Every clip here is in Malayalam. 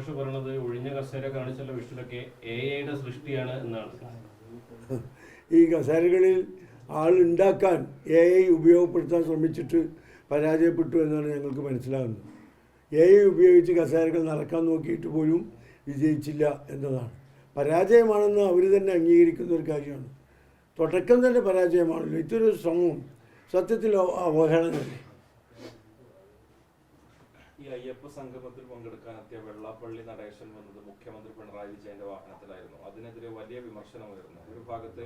പ്രതിപക്ഷം പറയണത് ഒഴിഞ്ഞ കസേര കാണിച്ചുള്ള വിഷുലൊക്കെ എ ഐയുടെ സൃഷ്ടിയാണ് എന്നാണ്. ഈ കസേരകളിൽ ആളുണ്ടാക്കാൻ എ ഐ ഉപയോഗപ്പെടുത്താൻ ശ്രമിച്ചിട്ട് പരാജയപ്പെട്ടു എന്നാണ് ഞങ്ങൾക്ക് മനസ്സിലാകുന്നത്. എ ഐ ഉപയോഗിച്ച് കസേരകൾ നടക്കാൻ നോക്കിയിട്ട് പോലും വിജയിച്ചില്ല എന്നതാണ്. പരാജയമാണെന്ന് അവർ തന്നെ അംഗീകരിക്കുന്ന ഒരു കാര്യമാണ്. തുടക്കം തന്നെ പരാജയമാണല്ലോ. ഇതൊരു ശ്രമവും സത്യത്തിൽ അവഹേളനല്ലേ ഈ അയ്യപ്പ സംഗമത്തിൽ പങ്കെടുക്കാനെത്തിയ വെള്ളാപ്പള്ളി നടേശൻ വന്നത് മുഖ്യമന്ത്രി പിണറായി വിജയന്റെ വാഹനത്തിലായിരുന്നു. അതിനെതിരെ വലിയ വിമർശനമുയർന്നു. ഒരു ഭാഗത്ത്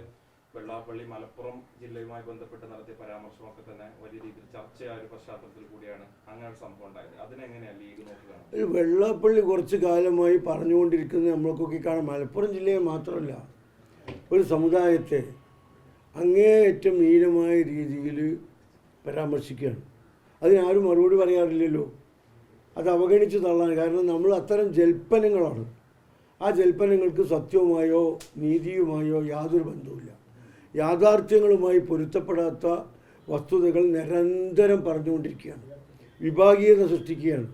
വെള്ളാപ്പള്ളി മലപ്പുറം ജില്ലയുമായി ബന്ധപ്പെട്ട് നടത്തിയ പരാമർശമൊക്കെ തന്നെ വലിയ രീതിയിൽ ചർച്ചയായ ഒരു പശ്ചാത്തലത്തിൽ കൂടിയാണ് അങ്ങനെ ഒരു സംഭവം ഉണ്ടായത്. അതിനെങ്ങനെയാണ് ലീഗ് നോക്കുക വെള്ളാപ്പള്ളി കുറച്ച് കാലമായി പറഞ്ഞുകൊണ്ടിരിക്കുന്നത് നമ്മൾക്കൊക്കെ കാണാം. മലപ്പുറം ജില്ലയെ മാത്രമല്ല ഒരു സമുദായത്തെ അങ്ങേയറ്റം ഹീനമായ രീതിയിൽ പരാമർശിക്കുകയാണ്. അതിനാരും മറുപടി പറയാറില്ലല്ലോ. അത് അവഗണിച്ച് തള്ളാൻ. കാരണം നമ്മൾ അത്തരം ജൽപ്പനങ്ങളാണ്. ആ ജൽപ്പനങ്ങൾക്ക് സത്യവുമായോ നീതിയുമായോ യാതൊരു ബന്ധവുമില്ല. യാഥാർത്ഥ്യങ്ങളുമായി പൊരുത്തപ്പെടാത്ത വസ്തുതകൾ നിരന്തരം പറഞ്ഞുകൊണ്ടിരിക്കുകയാണ്. വിഭാഗീയത സൃഷ്ടിക്കുകയാണ്.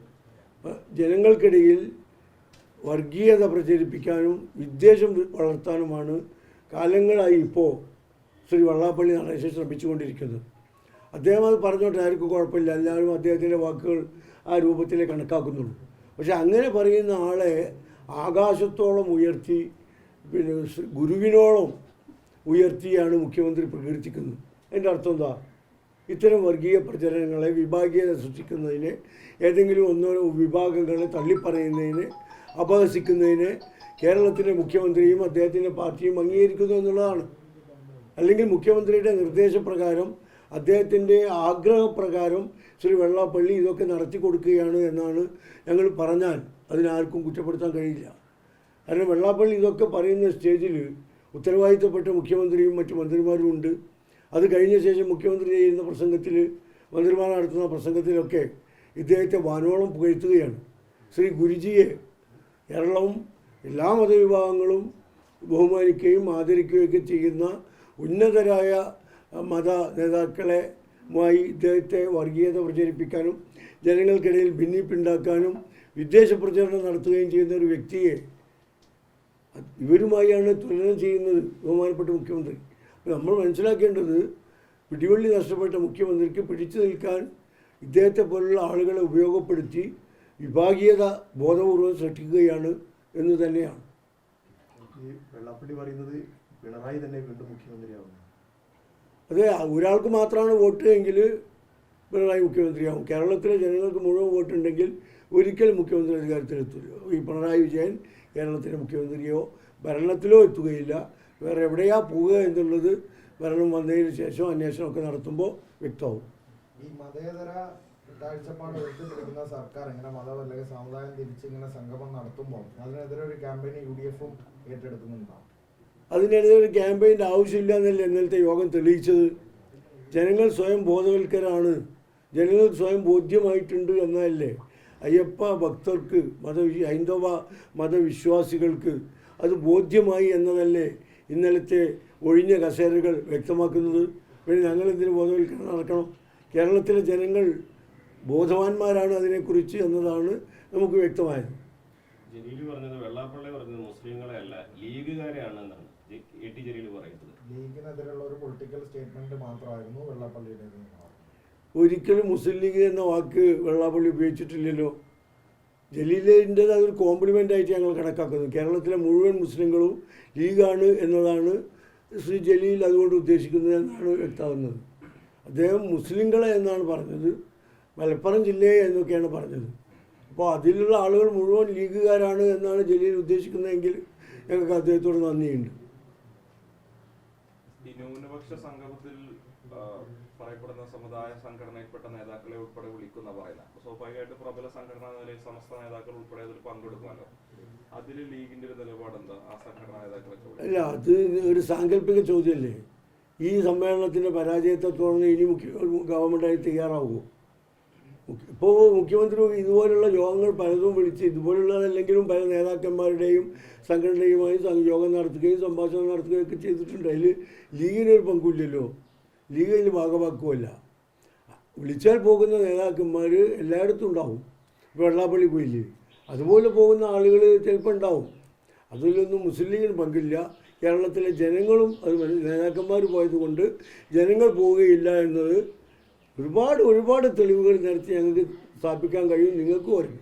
ജനങ്ങൾക്കിടയിൽ വർഗീയത പ്രചരിപ്പിക്കാനും വിദ്വേഷം വളർത്താനുമാണ് കാലങ്ങളായി ഇപ്പോൾ ശ്രീ വള്ളാപ്പള്ളി നടേശൻ ശ്രമിച്ചുകൊണ്ടിരിക്കുന്നത്. അദ്ദേഹം അത് പറഞ്ഞോട്ടെ ആർക്കും കുഴപ്പമില്ല. എല്ലാവരും അദ്ദേഹത്തിന്റെ വാക്കുകൾ ആ രൂപത്തിലേ കണക്കാക്കുന്നുള്ളൂ. പക്ഷെ അങ്ങനെ പറയുന്ന ആളെ ആകാശത്തോളം ഉയർത്തി പിന്നെ ഗുരുവിനോളം ഉയർത്തിയാണ് മുഖ്യമന്ത്രി പ്രകീർത്തിക്കുന്നത്. എന്റെ അർത്ഥം എന്താ? ഇത്തരം വർഗീയ പ്രചരണങ്ങളെ വിഭാഗീയത സൃഷ്ടിക്കുന്നതിന് ഏതെങ്കിലും ഒന്നോ വിഭാഗങ്ങളെ തള്ളിപ്പറയുന്നതിന് അപഹസിക്കുന്നതിന് കേരളത്തിലെ മുഖ്യമന്ത്രിയും അദ്ദേഹത്തിന്റെ പാർട്ടിയും അംഗീകരിക്കുന്നു എന്നുള്ളതാണ്. അല്ലെങ്കിൽ മുഖ്യമന്ത്രിയുടെ നിർദ്ദേശപ്രകാരം അദ്ദേഹത്തിന്റെ ആഗ്രഹപ്രകാരം ശ്രീ വെള്ളാപ്പള്ളി ഇതൊക്കെ നടത്തി കൊടുക്കുകയാണ് എന്നാണ് ഞങ്ങൾ പറഞ്ഞാൽ അതിനാർക്കും കുറ്റപ്പെടുത്താൻ കഴിയില്ല. കാരണം വെള്ളാപ്പള്ളി ഇതൊക്കെ പറയുന്ന സ്റ്റേജിൽ ഉത്തരവാദിത്തപ്പെട്ട മുഖ്യമന്ത്രിയും മറ്റു മന്ത്രിമാരും ഉണ്ട്. അത് കഴിഞ്ഞ ശേഷം മുഖ്യമന്ത്രി ചെയ്യുന്ന പ്രസംഗത്തിൽ മന്ത്രിമാർ നടത്തുന്ന പ്രസംഗത്തിലൊക്കെ ഇദ്ദേഹത്തെ വാനോളം പുകഴ്ത്തുകയാണ്. ശ്രീ ഗുരുജിയെ കേരളവും എല്ലാ മതവിഭാഗങ്ങളും ബഹുമാനിക്കുകയും ആദരിക്കുകയൊക്കെ ചെയ്യുന്ന ഉന്നതരായ മത നേതാക്കളെ മായി ഇദ്ദേഹത്തെ വർഗീയത പ്രചരിപ്പിക്കാനും ജനങ്ങൾക്കിടയിൽ ഭിന്നിപ്പുണ്ടാക്കാനും വിദ്വേഷ പ്രചരണം നടത്തുകയും ചെയ്യുന്ന ഒരു വ്യക്തിയെ ഇവരുമായാണ് തുലനം ചെയ്യുന്നത് ബഹുമാനപ്പെട്ട മുഖ്യമന്ത്രി. നമ്മൾ മനസ്സിലാക്കേണ്ടത് പിടിവള്ളി നഷ്ടപ്പെട്ട മുഖ്യമന്ത്രിക്ക് പിടിച്ചു നിൽക്കാൻ ഇദ്ദേഹത്തെ പോലുള്ള ആളുകളെ ഉപയോഗപ്പെടുത്തി വിഭാഗീയത ബോധപൂർവം സൃഷ്ടിക്കുകയാണ് എന്ന് തന്നെയാണ്. ഈ വെള്ളാപ്പള്ളി പറയുന്നത് പിണറായി തന്നെ വീണ്ടും മുഖ്യമന്ത്രിയാവുന്നു. അത് ഒരാൾക്ക് മാത്രമാണ് വോട്ട് എങ്കിൽ പിണറായി മുഖ്യമന്ത്രിയാവും. കേരളത്തിലെ ജനങ്ങൾക്ക് മുഴുവൻ വോട്ടുണ്ടെങ്കിൽ ഒരിക്കലും മുഖ്യമന്ത്രി അധികാരത്തിലെത്തില്ല ഈ പിണറായി വിജയൻ കേരളത്തിലെ മുഖ്യമന്ത്രിയോ ഭരണത്തിലോ എത്തുകയില്ല. വേറെ എവിടെയാ പോവുക എന്നുള്ളത് ഭരണം വന്നതിന് ശേഷം അന്വേഷണമൊക്കെ നടത്തുമ്പോൾ വ്യക്തമാവും. ഈ മതേതര കാഴ്ചപ്പാട് ഉയർത്തിപ്പിടിക്കുന്ന സർക്കാർ ഇങ്ങനെ മതം അല്ലെങ്കിൽ സമുദായം തിരിച്ച് ഇങ്ങനെ സംഗമം നടത്തുമ്പോൾ അതിനെതിരെ ഒരു ക്യാമ്പയിൻ യു ഡി എഫും ഏറ്റെടുക്കുന്നുണ്ടാവും അതിനെതിരെ ഒരു ക്യാമ്പയിന്റെ ആവശ്യമില്ല എന്നല്ലേ ഇന്നലത്തെ യോഗം തെളിയിച്ചത്. ജനങ്ങൾ സ്വയം ബോധവൽക്കരാണ്. ജനങ്ങൾ സ്വയം ബോധ്യമായിട്ടുണ്ട് എന്നല്ലേ അയ്യപ്പ ഭക്തർക്ക് മതവി ഹൈന്ദവ മതവിശ്വാസികൾക്ക് അത് ബോധ്യമായി എന്നതല്ലേ ഇന്നലത്തെ ഒഴിഞ്ഞ കസേരകൾ വ്യക്തമാക്കുന്നത്? പിന്നെ ഞങ്ങൾ എന്തിനു ബോധവൽക്കരണം നടക്കണം? കേരളത്തിലെ ജനങ്ങൾ ബോധവാന്മാരാണ് അതിനെക്കുറിച്ച് എന്നതാണ് നമുക്ക് വ്യക്തമായത്. ജലീൽ പറഞ്ഞത് വെള്ളാപ്പള്ളി പറഞ്ഞത് മുസ്ലിങ്ങളെ അല്ല ലീഗുകാരെയാണ് എന്നാണ് ലീഗിനെതിരെയുള്ള ഒരു പൊളിറ്റിക്കൽ സ്റ്റേറ്റ്മെന്റ് മാത്രമായിരുന്നു ഒരിക്കലും മുസ്ലിം ലീഗ് എന്ന വാക്ക് വെള്ളാപ്പള്ളി ഉപയോഗിച്ചിട്ടില്ലല്ലോ. ജലീലിന്റെ അതൊരു കോംപ്ലിമെന്റ് ആയിട്ട് ഞങ്ങൾ കണക്കാക്കുന്നു. കേരളത്തിലെ മുഴുവൻ മുസ്ലിങ്ങളും ലീഗാണ് എന്നതാണ് ശ്രീ ജലീൽ അതുകൊണ്ട് ഉദ്ദേശിക്കുന്നത് എന്നാണ് വ്യക്തമാകുന്നത്. അദ്ദേഹം മുസ്ലിങ്ങളെ എന്നാണ് പറഞ്ഞത്. മലപ്പുറം ജില്ലയെ എന്നൊക്കെയാണ് പറഞ്ഞത്. അപ്പോൾ അതിലുള്ള ആളുകൾ മുഴുവൻ ലീഗുകാരാണ് എന്നാണ് ജലീൽ ഉദ്ദേശിക്കുന്നതെങ്കിൽ ഞങ്ങൾക്ക് അദ്ദേഹത്തോട് നന്ദിയുണ്ട്. ഈ ന്യൂനപക്ഷ സംഗമത്തിൽ പറയപ്പെടുന്ന സമുദായ സംഘടനയിൽപ്പെട്ട നേതാക്കളെ ഉൾപ്പെടെ വിളിക്കുന്ന പറയുന്നത് അപ്പൊ സ്വാഭാവികമായിട്ട് പ്രബല സംഘടന നിലയിൽ സമസ്ത നേതാക്കൾ ഉൾപ്പെടെ അതിൽ പങ്കെടുക്കുമല്ലോ. അതിൽ ലീഗിന്റെ ഒരു നിലപാടെന്താ? ആ സംഘടനാ നേതാക്കളെ അല്ല അത് ഒരു സാങ്കല്പിക ചോദ്യമല്ലേ? ഈ സമ്മേളനത്തിന്റെ പരാജയത്തെ തുടർന്ന് ഇനി മുഖ്യ ഗവൺമെന്റായി തയ്യാറാവുമോ? ഇപ്പോൾ മുഖ്യമന്ത്രി ഇതുപോലുള്ള യോഗങ്ങൾ പലതും വിളിച്ച് ഇതുപോലുള്ളതല്ലെങ്കിലും പല നേതാക്കന്മാരുടെയും സംഘടനയുമായി യോഗം നടത്തുകയും സംഭാഷണം നടത്തുകയും ഒക്കെ ചെയ്തിട്ടുണ്ട്. അതിൽ ലീഗിനൊരു പങ്കുമില്ലല്ലോ. ലീഗ് അതിൽ ഭാഗമാക്കുമല്ല വിളിച്ചാൽ പോകുന്ന നേതാക്കന്മാർ എല്ലായിടത്തും ഉണ്ടാവും. ഇപ്പോൾ വെള്ളാപ്പള്ളി പോയില്ലേ? അതുപോലെ പോകുന്ന ആളുകൾ ചിലപ്പോൾ ഉണ്ടാവും. അതിലൊന്നും മുസ്ലിം ലീഗിന് പങ്കില്ല. കേരളത്തിലെ ജനങ്ങളും അത് നേതാക്കന്മാർ പോയതുകൊണ്ട് ജനങ്ങൾ പോവുകയില്ല എന്നത് ഒരുപാട് ഒരുപാട് തെളിവുകൾ നിരത്തി ഞങ്ങൾക്ക് സ്ഥാപിക്കാൻ കഴിയും നിങ്ങൾക്കും അറിയും